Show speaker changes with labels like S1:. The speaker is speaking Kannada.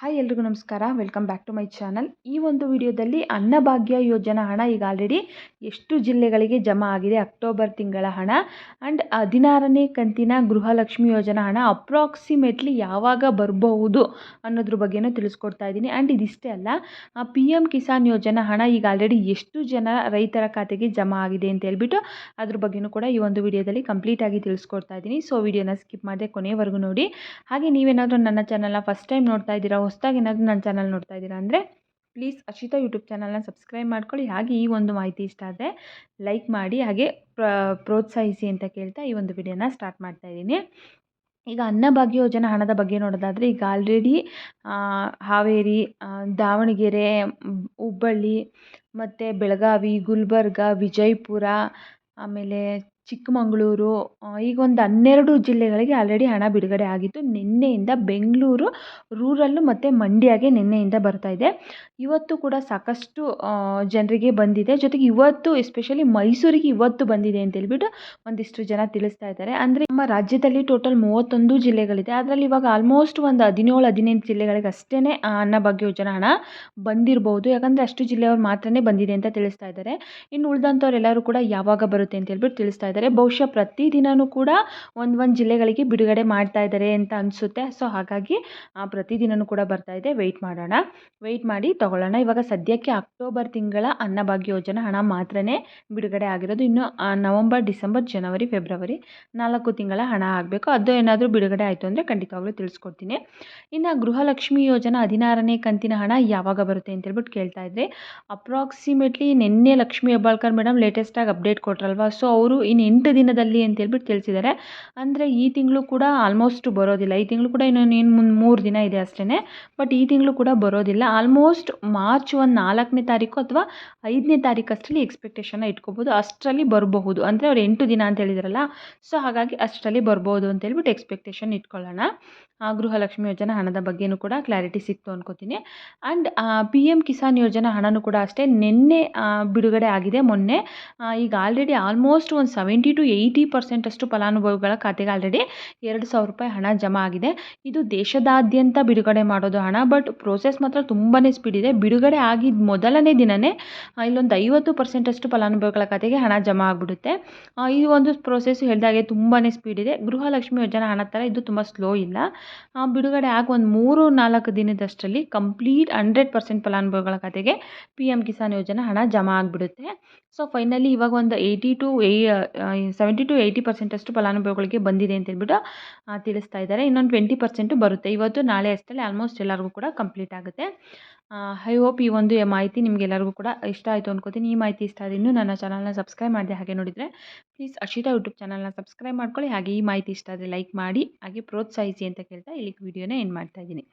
S1: ಹಾಯ್ ಎಲ್ರಿಗೂ ನಮಸ್ಕಾರ. Welcome back to my channel ಈ ಒಂದು ವಿಡಿಯೋದಲ್ಲಿ ಅನ್ನಭಾಗ್ಯ ಯೋಜನಾ ಹಣ ಈಗ ಆಲ್ರೆಡಿ ಎಷ್ಟು ಜಿಲ್ಲೆಗಳಿಗೆ ಜಮಾ ಆಗಿದೆ, ಅಕ್ಟೋಬರ್ ತಿಂಗಳ ಹಣ ಆ್ಯಂಡ್ ಹದಿನಾರನೇ ಕಂತಿನ ಗೃಹಲಕ್ಷ್ಮಿ ಯೋಜನಾ ಹಣ ಅಪ್ರಾಕ್ಸಿಮೇಟ್ಲಿ ಯಾವಾಗ ಬರಬಹುದು ಅನ್ನೋದ್ರ ಬಗ್ಗೆನೂ ತಿಳಿಸ್ಕೊಡ್ತಾ ಇದ್ದೀನಿ. ಆ್ಯಂಡ್ ಇದಿಷ್ಟೇ ಅಲ್ಲ ಪಿ ಎಂ ಕಿಸಾನ್ ಯೋಜನಾ ಹಣ ಈಗ ಆಲ್ರೆಡಿ ಎಷ್ಟು ಜನ ರೈತರ ಖಾತೆಗೆ ಜಮಾ ಆಗಿದೆ ಅಂತ ಹೇಳ್ಬಿಟ್ಟು ಅದ್ರ ಬಗ್ಗೆನೂ ಕೂಡ ಈ ಒಂದು ವಿಡಿಯೋದಲ್ಲಿ ಕಂಪ್ಲೀಟಾಗಿ ತಿಳಿಸ್ಕೊಡ್ತಾ ಇದ್ದೀನಿ. ಸೊ ವಿಡಿಯೋನ ಸ್ಕಿಪ್ ಮಾಡದೆ ಕೊನೆಯವರೆಗೂ ನೋಡಿ. ಹಾಗೆ ನೀವೇನಾದರೂ ನನ್ನ ಚಾನಲ್ನ ಫಸ್ಟ್ ಟೈಮ್ ನೋಡ್ತಾ ಇದ್ದೀರಾ ಹೊಸ್ದಾಗಿ ಏನಾದರೂ ನನ್ನ ಚಾನಲ್ ನೋಡ್ತಾ ಇದ್ದೀರಾ ಅಂದರೆ, ಪ್ಲೀಸ್ ಅಶಿತಾ ಯೂಟ್ಯೂಬ್ ಚಾನಲ್ನ ಸಬ್ಸ್ಕ್ರೈಬ್ ಮಾಡ್ಕೊಳ್ಳಿ. ಹಾಗೆ ಈ ಒಂದು ಮಾಹಿತಿ ಇಷ್ಟ ಆದರೆ ಲೈಕ್ ಮಾಡಿ, ಹಾಗೆ ಪ್ರೋತ್ಸಾಹಿಸಿ ಅಂತ ಕೇಳ್ತಾ ಈ ಒಂದು ವಿಡಿಯೋನ ಸ್ಟಾರ್ಟ್ ಮಾಡ್ತಾ ಇದ್ದೀನಿ. ಈಗ ಅನ್ನಭಾಗ್ಯ ಯೋಜನೆ ಹಣದ ಬಗ್ಗೆ ನೋಡೋದಾದರೆ, ಈಗ ಆಲ್ರೆಡಿ ಹಾವೇರಿ ದಾವಣಗೆರೆ, ಹುಬ್ಬಳ್ಳಿ, ಮತ್ತು ಬೆಳಗಾವಿ, ಗುಲ್ಬರ್ಗ, ವಿಜಯಪುರ, ಆಮೇಲೆ ಚಿಕ್ಕಮಗಳೂರು ಈಗ ಒಂದು ಹನ್ನೆರಡು ಜಿಲ್ಲೆಗಳಿಗೆ ಆಲ್ರೆಡಿ ಹಣ ಬಿಡುಗಡೆ ಆಗಿತ್ತು. ನಿನ್ನೆಯಿಂದ ಬೆಂಗಳೂರು, ರೂರಲ್ಲು ಮತ್ತು ಮಂಡ್ಯಗೆ ನಿನ್ನೆಯಿಂದ ಬರ್ತಾ ಇದೆ. ಇವತ್ತು ಕೂಡ ಸಾಕಷ್ಟು ಜನರಿಗೆ ಬಂದಿದೆ. ಜೊತೆಗೆ ಇವತ್ತು ಎಸ್ಪೆಷಲಿ ಮೈಸೂರಿಗೆ ಇವತ್ತು ಬಂದಿದೆ ಅಂತ ಹೇಳ್ಬಿಟ್ಟು ಒಂದಿಷ್ಟು ಜನ ತಿಳಿಸ್ತಾ ಇದ್ದಾರೆ. ಅಂದರೆ ನಮ್ಮ ರಾಜ್ಯದಲ್ಲಿ ಟೋಟಲ್ ಮೂವತ್ತೊಂದು ಜಿಲ್ಲೆಗಳಿದೆ. ಅದರಲ್ಲಿ ಇವಾಗ ಆಲ್ಮೋಸ್ಟ್ ಒಂದು ಹದಿನೇಳು, ಹದಿನೆಂಟು ಜಿಲ್ಲೆಗಳಿಗೆ ಅಷ್ಟೇ ಅನ್ನಭಾಗ್ಯ ಯೋಜನಾ ಹಣ ಬಂದಿರಬಹುದು ಯಾಕಂದರೆ ಅಷ್ಟು ಜಿಲ್ಲೆಯವ್ರು ಮಾತ್ರನೇ ಬಂದಿದೆ ಅಂತ ತಿಳಿಸ್ತಾ ಇದ್ದಾರೆ. ಇನ್ನು ಉಳಿದಂಥವ್ರೆಲ್ಲರೂ ಕೂಡ ಯಾವಾಗ ಬರುತ್ತೆ ಅಂತ ಹೇಳ್ಬಿಟ್ಟು ತಿಳಿಸ್ತಾ ಇದ್ದಾರೆ. ಬಹುಶಃ ಪ್ರತಿದಿನವೂ ಕೂಡ ಒಂದು ಒಂದು ಜಿಲ್ಲೆಗಳಿಗೆ ಬಿಡುಗಡೆ ಮಾಡ್ತಾ ಇದ್ದಾರೆ ಅಂತ ಅನಿಸುತ್ತೆ. ಸೊ ಹಾಗಾಗಿ ಪ್ರತಿದಿನವೂ ಕೂಡ ಬರ್ತಾ ಇದೆ. ವೆಯ್ಟ್ ಮಾಡೋಣ. ವೆಯ್ಟ್ ಮಾಡಿ ತಗೊಳ್ಳೋಣ. ಇವಾಗ ಸದ್ಯಕ್ಕೆ ಅಕ್ಟೋಬರ್ ತಿಂಗಳ ಅನ್ನಭಾಗ್ಯ ಯೋಜನಾ ಹಣ ಮಾತ್ರನೇ ಬಿಡುಗಡೆ ಆಗಿರೋದು. ಇನ್ನು ನವಂಬರ್, ಡಿಸೆಂಬರ್, ಜನವರಿ, ಫೆಬ್ರವರಿ ನಾಲ್ಕು ತಿಂಗಳ ಹಣ ಆಗಬೇಕು. ಅದು ಏನಾದರೂ ಬಿಡುಗಡೆ ಆಯಿತು ಅಂದರೆ ಖಂಡಿತವಾಗ್ಲೂ ತಿಳಿಸ್ಕೊಡ್ತೀನಿ. ಇನ್ನು, ಗೃಹಲಕ್ಷ್ಮಿ ಯೋಜನಾ ಹದಿನಾರನೇ ಕಂತಿನ ಹಣ ಯಾವಾಗ ಬರುತ್ತೆ ಅಂತ ಹೇಳ್ಬಿಟ್ಟು ಕೇಳ್ತಾ ಇದ್ದರೆ ಅಪ್ರಾಕ್ಸಿಮೇಟ್ಲಿ ನಿನ್ನೆ ಲಕ್ಷ್ಮಿ ಹೆಬ್ಬಾಳ್ಕರ್ ಮೇಡಮ್ ಲೇಟೆಸ್ಟಾಗಿ ಅಪ್ಡೇಟ್ ಕೊಟ್ರಲ್ವಾ? ಸೊ ಅವರು ಇನ್ನು ಎಂಟು ದಿನದಲ್ಲಿ ಅಂತ ಹೇಳ್ಬಿಟ್ಟು ತಿಳಿಸಿದ್ದಾರೆ. ಅಂದರೆ ಈ ತಿಂಗಳು ಕೂಡ ಆಲ್ಮೋಸ್ಟ್ ಬರೋದಿಲ್ಲ. ಈ ತಿಂಗಳು ಕೂಡ ಇನ್ನೊಂದು ಇನ್ನು ಮುಂದೆ ಮೂರು ದಿನ ಇದೆ ಅಷ್ಟೇ ಬಟ್ ಈ ತಿಂಗಳು ಕೂಡ ಬರೋದಿಲ್ಲ. ಆಲ್ಮೋಸ್ಟ್ ಮಾರ್ಚ್ ಒಂದು ನಾಲ್ಕನೇ ತಾರೀಕು ಅಥವಾ ಐದನೇ ತಾರೀಕು ಅಷ್ಟರಲ್ಲಿ ಎಕ್ಸ್ಪೆಕ್ಟೇಷನ್ನ ಇಟ್ಕೋಬೋದು. ಅಷ್ಟರಲ್ಲಿ ಬರಬಹುದು. ಅಂದರೆ ಅವ್ರು ಎಂಟು ದಿನ ಅಂತ ಹೇಳಿದ್ರಲ್ಲ. ಸೊ ಹಾಗಾಗಿ ಅಷ್ಟರಲ್ಲಿ ಬರ್ಬೋದು ಅಂತ ಹೇಳ್ಬಿಟ್ಟು ಎಕ್ಸ್ಪೆಕ್ಟೇಷನ್ ಇಟ್ಕೊಳ್ಳೋಣ. ಗೃಹಲಕ್ಷ್ಮಿ ಯೋಜನಾ ಹಣದ ಬಗ್ಗೆನೂ ಕೂಡ ಕ್ಲಾರಿಟಿ ಸಿಕ್ತು ಅನ್ಕೋತೀನಿ. ಆ್ಯಂಡ್ ಪಿ ಎಂ ಕಿಸಾನ್ ಯೋಜನಾ ಹಣನೂ ಕೂಡ ಅಷ್ಟೇ. ನಿನ್ನೆ ಬಿಡುಗಡೆ ಆಗಿದೆ ಮೊನ್ನೆ. ಈಗ ಆಲ್ರೆಡಿ ಆಲ್ಮೋಸ್ಟ್ ಒಂದು ಸೆವೆಂಟಿ ಟು ಏಯ್ಟಿ ಪರ್ಸೆಂಟಷ್ಟು ಫಲಾನುಭವಿಗಳ ಖಾತೆಗೆ ಆಲ್ರೆಡಿ ಎರಡು ಸಾವಿರ ರೂಪಾಯಿ ಹಣ ಜಮಾ ಆಗಿದೆ. ಇದು ದೇಶದಾದ್ಯಂತ ಬಿಡುಗಡೆ ಮಾಡೋದು ಹಣ ಬಟ್ ಪ್ರೋಸೆಸ್ ಮಾತ್ರ ತುಂಬಾ ಸ್ಪೀಡ್ ಇದೆ. ಬಿಡುಗಡೆ ಆಗಿದ್ದ ಮೊದಲನೇ ದಿನವೇ ಇಲ್ಲೊಂದು ಐವತ್ತು ಪರ್ಸೆಂಟಷ್ಟು ಫಲಾನುಭವಿಗಳ ಖಾತೆಗೆ ಹಣ ಜಮಾ ಆಗಿಬಿಡುತ್ತೆ. ಈ ಒಂದು ಪ್ರೋಸೆಸ್ ಹೇಳಿದಾಗೆ ತುಂಬಾ ಸ್ಪೀಡ್ ಇದೆ. ಗೃಹಲಕ್ಷ್ಮಿ ಯೋಜನಾ ಹಣ ಥರ ಇದು ತುಂಬ ಸ್ಲೋ ಇಲ್ಲ. ಬಿಡುಗಡೆ ಆಗಿ ಒಂದು ಮೂರು ನಾಲ್ಕು ದಿನದಷ್ಟರಲ್ಲಿ ಕಂಪ್ಲೀಟ್ ಹಂಡ್ರೆಡ್ ಪರ್ಸೆಂಟ್ ಫಲಾನುಭವಿಗಳ ಖಾತೆಗೆ ಪಿ ಎಂ ಕಿಸಾನ್ ಯೋಜನೆ ಹಣ ಜಮಾ ಆಗಿಬಿಡುತ್ತೆ. ಸೊ ಫೈನಲಿ ಇವಾಗ ಒಂದು ಏಯ್ಟಿ ಟು ಏಯ್ ಸೆವೆಂಟಿ ಟು ಏಯ್ಟಿ ಪರ್ಸೆಂಟಷ್ಟು ಫಲಾನುಭವಿಗಳಿಗೆ ಬಂದಿದೆ ಅಂತ ಹೇಳ್ಬಿಟ್ಟು ತಿಳಿಸ್ತಾ ಇದ್ದಾರೆ. ಇನ್ನೊಂದು ಟ್ವೆಂಟಿ ಪರ್ಸೆಂಟು ಬರುತ್ತೆ. ಇವತ್ತು, ನಾಳೆ ಅಷ್ಟರಲ್ಲಿ ಆಲ್ಮೋಸ್ಟ್ ಎಲ್ಲರಿಗೂ ಕೂಡ ಕಂಪ್ಲೀಟ್ ಆಗುತ್ತೆ. ಐ ಹೋಪ್ ಈ ಒಂದು ಮಾಹಿತಿ ನಿಮಗೆಲ್ಲರಿಗೂ ಕೂಡ ಇಷ್ಟ ಆಯಿತು ಅನ್ಕೋತೀನಿ. ಈ ಮಾಹಿತಿ ಇಷ್ಟ ಆದ ಇನ್ನೂ ನನ್ನ ಚಾನಲ್ನ ಸಬ್ಸ್ಕ್ರೈಬ್ ಮಾಡಿದೆ ಹಾಗೆ ನೋಡಿದರೆ ಪ್ಲೀಸ್ ಅಶಿತಾ ಯೂಟ್ಯೂಬ್ ಚಾನಲ್ನ ಸಬ್ಸ್ಕ್ರೈಬ್ ಮಾಡ್ಕೊಳ್ಳಿ. ಹಾಗೆ ಈ ಮಾಹಿತಿ ಇಷ್ಟ ಆದರೆ ಲೈಕ್ ಮಾಡಿ, ಹಾಗೆ ಪ್ರೋತ್ಸಾಹಿಸಿ ಅಂತ ಕೇಳ್ತಾ ಇಲ್ಲಿಗೆ ವಿಡಿಯೋನ ಏನು ಮಾಡ್ತಾ ಇದ್ದೀನಿ.